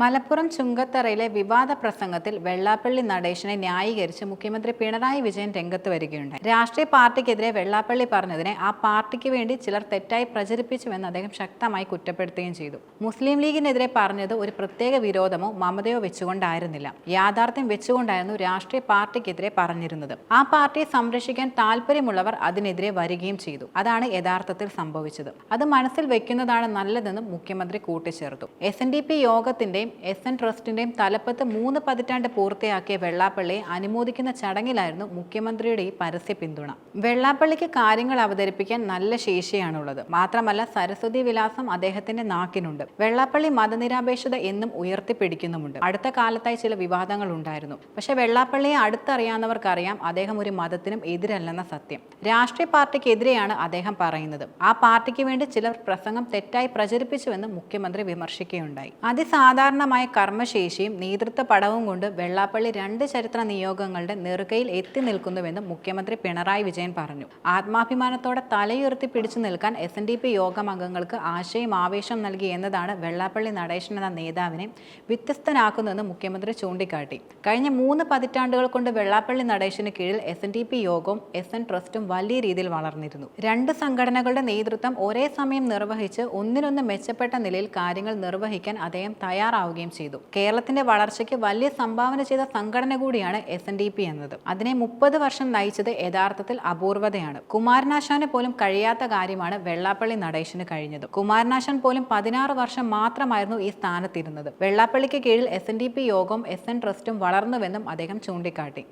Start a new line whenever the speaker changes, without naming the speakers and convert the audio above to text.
മലപ്പുറം ചുങ്കത്തറയിലെ വിവാദ പ്രസംഗത്തിൽ വെള്ളാപ്പള്ളി നടേശനെ ന്യായീകരിച്ച് മുഖ്യമന്ത്രി പിണറായി വിജയൻ രംഗത്ത് വരികയുണ്ടായി. രാഷ്ട്രീയ പാർട്ടിക്കെതിരെ വെള്ളാപ്പള്ളി പറഞ്ഞതിനെ ആ പാർട്ടിക്ക് വേണ്ടി ചിലർ തെറ്റായി പ്രചരിപ്പിച്ചുവെന്ന് അദ്ദേഹം ശക്തമായി കുറ്റപ്പെടുത്തുകയും ചെയ്തു. മുസ്ലിം ലീഗിനെതിരെ പറഞ്ഞത് ഒരു പ്രത്യേക വിരോധമോ മമതയോ വെച്ചുകൊണ്ടായിരുന്നില്ല. യാഥാർത്ഥ്യം വെച്ചുകൊണ്ടായിരുന്നു രാഷ്ട്രീയ പാർട്ടിക്കെതിരെ പറഞ്ഞിരുന്നത്. ആ പാർട്ടിയെ സംരക്ഷിക്കാൻ താല്പര്യമുള്ളവർ അതിനെതിരെ വരികയും ചെയ്തു. അതാണ് യഥാർത്ഥത്തിൽ സംഭവിച്ചത്. അത് മനസ്സിൽ വെക്കുന്നതാണ് നല്ലതെന്നും മുഖ്യമന്ത്രി കൂട്ടിച്ചേർത്തു. എസ് എൻ ഡി പി യോഗത്തിന്റെയും എസ് എൻ ട്രസ്റ്റിന്റെയും തലപ്പത്ത് മൂന്ന് പതിറ്റാണ്ട് പൂർത്തിയാക്കിയ വെള്ളാപ്പള്ളിയെ അനുമോദിക്കുന്ന ചടങ്ങിലായിരുന്നു മുഖ്യമന്ത്രിയുടെ ഈ പരസ്യ പിന്തുണ. വെള്ളാപ്പള്ളിക്ക് കാര്യങ്ങൾ അവതരിപ്പിക്കാൻ നല്ല ശേഷിയാണുള്ളത്. മാത്രമല്ല സരസ്വതി വിലാസം അദ്ദേഹത്തിന്റെ നാക്കിനുണ്ട്. വെള്ളാപ്പള്ളി മതനിരാപേക്ഷത എന്നും ഉയർത്തിപ്പിടിക്കുന്നുമുണ്ട്. അടുത്ത കാലത്തായി ചില വിവാദങ്ങൾ ഉണ്ടായിരുന്നു. പക്ഷെ വെള്ളാപ്പള്ളിയെ അടുത്തറിയാവുന്നവർക്കറിയാം അദ്ദേഹം ഒരു മതത്തിനും എതിരല്ലെന്ന സത്യം. രാഷ്ട്രീയ പാർട്ടിക്കെതിരെയാണ് അദ്ദേഹം പറയുന്നത്. ആ പാർട്ടിക്ക് വേണ്ടി ചിലർ പ്രസംഗം തെറ്റായി പ്രചരിപ്പിച്ചുവെന്ന് മുഖ്യമന്ത്രി വിമർശിക്കുകയുണ്ടായി. അതിസാധാരണമായ കർമ്മശേഷിയും നേതൃത്വ പടവും കൊണ്ട് വെള്ളാപ്പള്ളി രണ്ട് ചരിത്ര നിയോഗങ്ങളുടെ നെറുകയിൽ എത്തി നിൽക്കുന്നുവെന്ന് മുഖ്യമന്ത്രി പിണറായി വിജയൻ പറഞ്ഞു. ആത്മാഭിമാനത്തോടെ തലയുയർത്തി പിടിച്ചു നിൽക്കാൻ എസ് എൻ ഡി പി യോഗം അംഗങ്ങൾക്ക് ആശയം ആവേശം നൽകി എന്നതാണ് വെള്ളാപ്പള്ളി നടേശൻ എന്ന നേതാവിനെ വ്യത്യസ്തനാക്കുന്നതെന്ന് മുഖ്യമന്ത്രി ചൂണ്ടിക്കാട്ടി. കഴിഞ്ഞ മൂന്ന് പതിറ്റാണ്ടുകൾ കൊണ്ട് വെള്ളാപ്പള്ളി നടേശന് കീഴിൽ എസ് എൻ ഡി പി യോഗവും എസ് എൻ ട്രസ്റ്റും വലിയ രീതിയിൽ വളർന്നിരുന്നു. രണ്ട് സംഘടനകളുടെ നേതൃത്വം ഒരേ സമയം നിർവഹിച്ച് ഒന്നിനൊന്ന് മെച്ചപ്പെട്ട നിലയിൽ കാര്യങ്ങൾ നിർവഹിക്കാൻ അദ്ദേഹം തയ്യാറാവുകയും ചെയ്തു. കേരളത്തിന്റെ വളർച്ചയ്ക്ക് വലിയ സംഭാവന ചെയ്ത സംഘടന കൂടിയാണ് എസ് എൻ ഡി പി എന്നത്. അതിനെ മുപ്പത് വർഷം നയിച്ചത് യഥാർത്ഥത്തിൽ അപൂർവതയാണ്. കുമാരനാശാന് പോലും കഴിയാത്ത കാര്യമാണ് വെള്ളാപ്പള്ളി നടേശന് കഴിഞ്ഞത്. കുമാരനാശാൻ പോലും പതിനാറ് വർഷം മാത്രമായിരുന്നു ഈ സ്ഥാനത്തിരുന്നത്. വെള്ളാപ്പള്ളിക്ക് കീഴിൽ എസ് യോഗം എസ് എൻ ട്രസ്റ്റും വളർന്നുവെന്നും അദ്ദേഹം ചൂണ്ടിക്കാട്ടി.